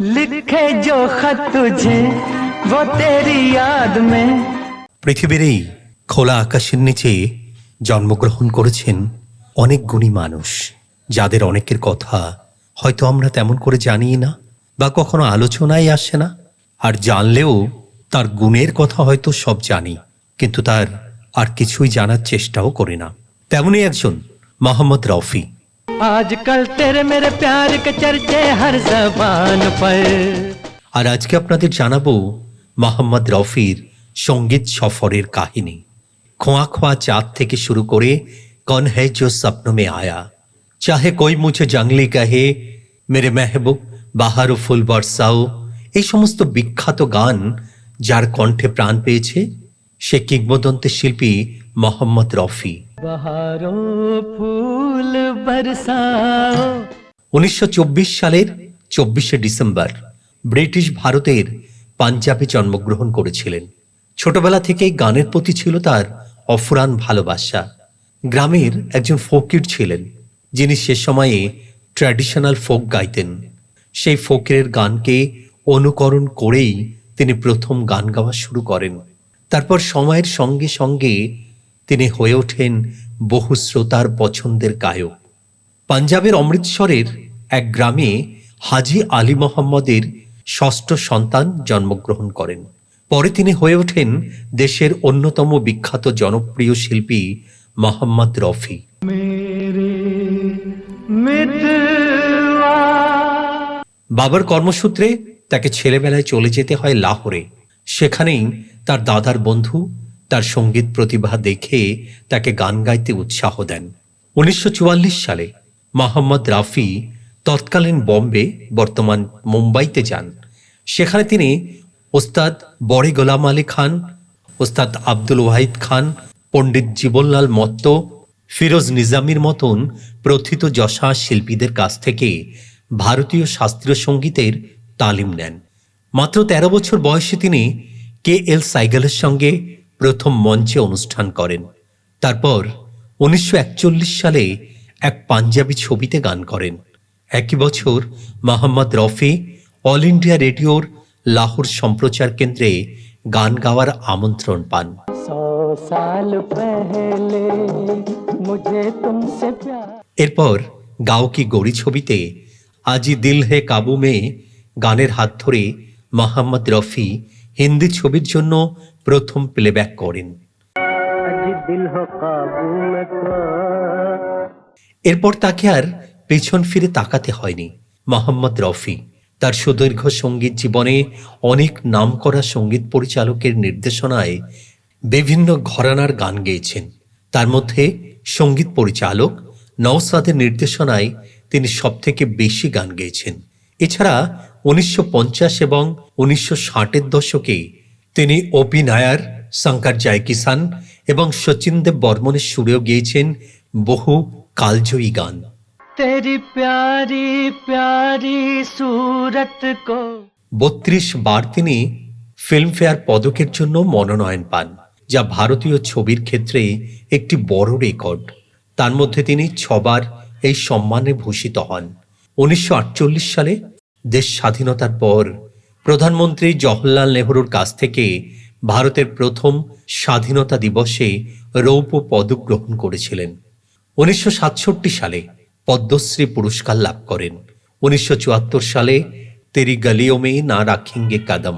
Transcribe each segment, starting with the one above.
लिखे जो खत तुझे वो तेरी याद में পৃথিবীর এই খোলা আকাশের নিচে জন্মগ্রহণ করেছেন অনেক গুণী মানুষ যাদের অনেকের কথা হয়তো আমরা তেমন করে জানি না বা কখনো আলোচনায় আসে না আর জানলেও তার গুণের কথা হয়তো সব জানি কিন্তু তার আর কিছুই জানার চেষ্টাও করি না তেমনই একজন মোহাম্মদ রফি আজকাল তেরে মেরে প্যার কে চর্চে হর জবান পর আর আজকে আপনাদের জানাব মোহাম্মদ রফির সংগীত সফরের কাহিনী। খোঁয়া খোয়া চাঁদ থেকে শুরু করে কন হে জো স্বপ্ন মে আয়া। চাহে কই মুছে জাংলি কাহে মেরে মেহবুব বাহারু ফুল বর্ষাও। এই সমস্ত বিখ্যাত গান যার কণ্ঠে প্রাণ পেয়েছে সে কিংবদন্তের শিল্পী মোহাম্মদ রফি। বাহার ফুল উনিশশো সালের চব্বিশে ডিসেম্বর ব্রিটিশ ভারতের পাঞ্জাবে জন্মগ্রহণ করেছিলেন। ছোটবেলা থেকেই গানের প্রতি ছিল তার অফুরান ভালোবাসা। গ্রামের একজন ফকির ছিলেন, যিনি সে সময়ে ট্র্যাডিশনাল ফোক গাইতেন। সেই ফকিরের গানকে অনুকরণ করেই তিনি প্রথম গান গাওয়া শুরু করেন। তারপর সময়ের সঙ্গে সঙ্গে তিনি হয়ে ওঠেন বহু শ্রোতার পছন্দের গায়ক। পাঞ্জাবের অমৃতসরের এক গ্রামে হাজি আলী মোহাম্মদের ষষ্ঠ সন্তান জন্মগ্রহণ করেন। পরে তিনি হয়ে ওঠেন দেশের অন্যতম বিখ্যাত জনপ্রিয় শিল্পী মোহাম্মদ রফি। বাবার কর্মসূত্রে তাকে ছেলেবেলায় চলে যেতে হয় লাহোরে। সেখানেই তার দাদার বন্ধু তার সংগীত প্রতিভা দেখে তাকে গান গাইতে উৎসাহ দেন। উনিশশো চুয়াল্লিশ সালে মোহাম্মদ রাফি তৎকালীন বম্বে, বর্তমান মুম্বাইতে যান। সেখানে তিনি ওস্তাদ বড়ে গোলাম আলী খান, ওস্তাদ আব্দুল ওয়াহিদ খান, পণ্ডিত জীবনলাল মত্ত, ফিরোজ নিজামির মতন প্রথিত যশা শিল্পীদের কাছ থেকে ভারতীয় শাস্ত্রীয় সঙ্গীতের তালিম নেন। মাত্র ১৩ বছর বয়সে তিনি কে এল সাইগেলের সঙ্গে প্রথম মঞ্চে অনুষ্ঠান করেন। তারপর উনিশশো একচল্লিশ সালে এক পাঞ্জাবি ছবিতে গান করেন। একই বছর মোহাম্মদ রফি অল ইন্ডিয়া রেডিওর লাহোর সম্প্রচার কেন্দ্রে গান গাওয়ার আমন্ত্রণ পান। এরপর গাও কি গড়ি ছবিতে আজি দিল হে কাবু মে গানের হাত ধরে মোহাম্মদ রফি হিন্দি ছবির জন্য প্রথম প্লেব্যাক করেন। এরপর তাকে আর পেছন ফিরে তাকাতে হয়নি মোহাম্মদ রফি। তার সুদীর্ঘ সংগীত জীবনে অনেক নাম করা সংগীত পরিচালকের নির্দেশনায় বিভিন্ন ঘরানার গান গেয়েছেন। তার মধ্যে সংগীত পরিচালক নওসাদের নির্দেশনায় তিনি সবথেকে বেশি গান গেয়েছেন। এছাড়া উনিশশো পঞ্চাশ এবং উনিশশো ষাটের দশকে তিনি ওপি নায়ার শঙ্কর এবং সচিন দেব বর্মনের সুরেও গেয়েছেন বহু কালজয়ী গান। বত্রিশ বার তিনি ফিল্মফেয়ার পদকের জন্য মনোনয়ন পান যা ভারতীয় ছবির ক্ষেত্রে একটি বড় রেকর্ড। তার মধ্যে তিনি ছবার এই সম্মানে ভূষিত হন। উনিশশো আটচল্লিশ সালে দেশ স্বাধীনতার পর প্রধানমন্ত্রী জওহরলাল নেহরুর কাছ থেকে ভারতের প্রথম স্বাধীনতা দিবসে রৌপ্য পদক গ্রহণ করেছিলেন। উনিশশো সাতষট্টি সালে পদ্মশ্রী পুরস্কার লাভ করেন। উনিশশো চুয়াত্তর সালে তেরি গলিও মে না রাখিঙ্গে কাদম।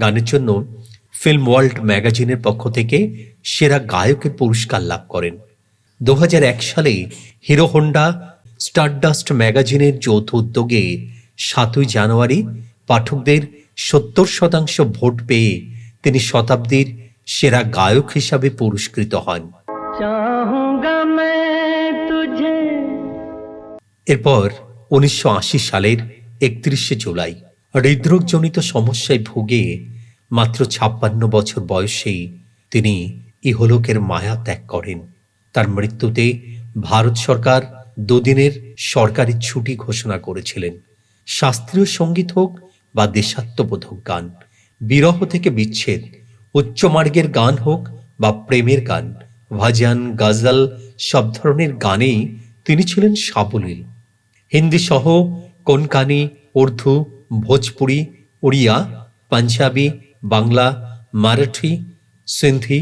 গানের জন্য ফিল্ম ওয়ার্ল্ড ম্যাগাজিনের পক্ষ থেকে সেরা গায়কের পুরস্কার লাভ করেন। দু হাজার এক সালে হিরো হোন্ডা স্টারডাস্ট ম্যাগাজিনের যৌথ উদ্যোগে সাতই জানুয়ারি পাঠকদের সত্তর শতাংশ ভোট পেয়ে তিনি শতাব্দীর সেরা গায়ক হিসাবে পুরস্কৃত হন। এরপর উনিশশো আশি সালের একত্রিশে জুলাই হৃদরোগজনিত সমস্যায় ভুগে মাত্র ছাপ্পান্ন বছর বয়সেই তিনি ইহলোকের মায়া ত্যাগ করেন। তার মৃত্যুতে ভারত সরকার দুদিনের সরকারি ছুটি ঘোষণা করেছিলেন। শাস্ত্রীয় সংগীত হোক বা দেশাত্মবোধক গান, বিরহ থেকে বিচ্ছেদ উচ্চমার্গের গান হোক বা প্রেমের গান, ভজন, গজল, সব ধরনের গানেই তিনি ছিলেন সাবলীল। হিন্দি সহ কোনকানি, উর্দু, ভোজপুরি, উড়িয়া, পাঞ্জাবি, বাংলা, মারাঠি, সিন্ধি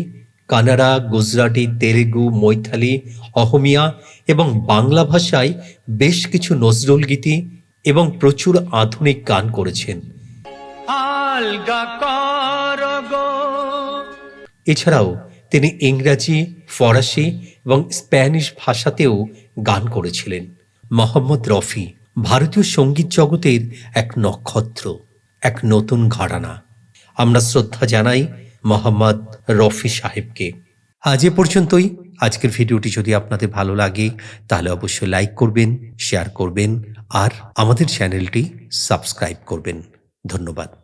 কানাড়া গুজরাটি তেলেগু মৈথালি অহমিয়া এবং বাংলা ভাষায় বেশ কিছু নজরুল গীতি এবং প্রচুর আধুনিক গান করেছেন। এছাড়াও তিনি ইংরাজি ফরাসি এবং স্প্যানিশ ভাষাতেও গান করেছিলেন। মোহাম্মদ রফি ভারতীয় সংগীত জগতের এক নক্ষত্র এক নতুন ঘরানা। আমরা শ্রদ্ধা জানাই মোহাম্মদ রফি সাহেবকে। আজ এ পর্যন্তই। আজকের ভিডিওটি যদি আপনাদের ভালো লাগে, তাহলে অবশ্যই লাইক করবেন শেয়ার করবেন, আর আমাদের চ্যানেলটি সাবস্ক্রাইব করবেন। ধন্যবাদ।